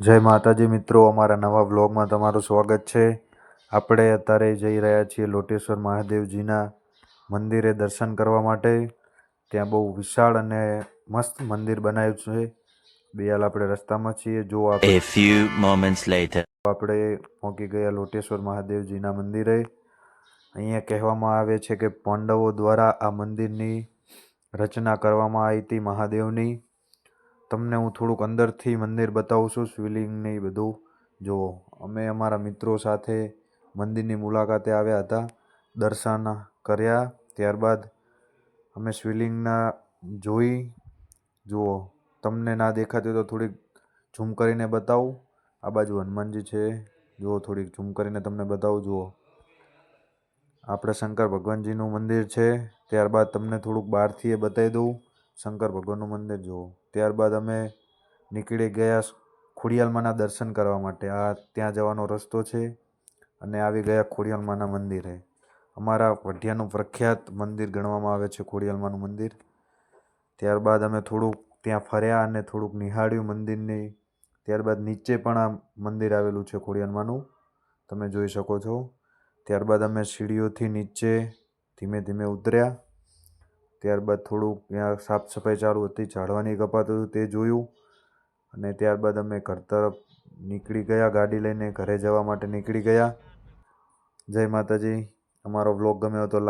જય માતાજી મિત્રો અમારા નવા વ્લોગમાં તમારું સ્વાગત છે. આપણે અત્યારે જઈ રહ્યા છીએ લોટેશ્વર મહાદેવજીના મંદિરે દર્શન કરવા માટે. ત્યાં બહુ વિશાળ અને મસ્ત મંદિર બનાવ્યું છે. બે હાલ આપણે રસ્તામાં છીએ. જો આપણે few moments later. આપણે પહોંચી ગયા લોટેશ્વર મહાદેવજીના મંદિરે. અહીંયા કહેવામાં આવે છે કે પાંડવો દ્વારા આ મંદિરની રચના કરવામાં આવી હતી મહાદેવની. તમને હું થોડુંક અંદરથી મંદિર બતાવું છું શિવલિંગ ને એ બધું. જુઓ અમે અમારા મિત્રો સાથે મંદિરની મુલાકાતે આવ્યા હતા, દર્શન કર્યા, ત્યારબાદ અમે શિવલિંગના જોઈ. જુઓ, તમને ના દેખાતી તો થોડીક ઝૂમ કરીને બતાવું. આ બાજુ હનુમાનજી છે. જુઓ, થોડીક ઝૂમ કરીને તમને બતાવું. જુઓ. આપણે શંકર ભગવાનજીનું મંદિર છે. ત્યારબાદ તમને થોડુંક બહારથી એ બતાવી દઉં. શંકર ભગવાનનું મંદિર જુઓ. ત્યારબાદ અમે નીકળી ગયા ખોડિયાલમાના દર્શન કરવા માટે. આ ત્યાં જવાનો રસ્તો છે અને આવી ગયા ખોડિયાલમાના મંદિરે. અમારા વઢિયાનું પ્રખ્યાત મંદિર ગણવામાં આવે છે, ખોડિયાલમાનું મંદિર. ત્યારબાદ અમે થોડુંક ત્યાં ફર્યા અને થોડુંક નિહાળ્યું મંદિરની. ત્યારબાદ નીચે પણ આ મંદિર આવેલું છે ખોડિયાલમાનું. તમે જોઈ શકો છો. ત્યારબાદ અમે સીડીઓથી નીચે ધીમે ધીમે ઉતર્યા. ત્યારબાદ થોડુંક ત્યાં સાફ સફાઈ ચાલુ હતી, ઝાડવાની કપાતું હતું તે જોયું અને ત્યારબાદ અમે ઘર તરફ નીકળી ગયા, ગાડી લઈને ઘરે જવા માટે નીકળી ગયા. જય માતાજી. અમારો વ્લોગ ગમ્યો હતો લાઈક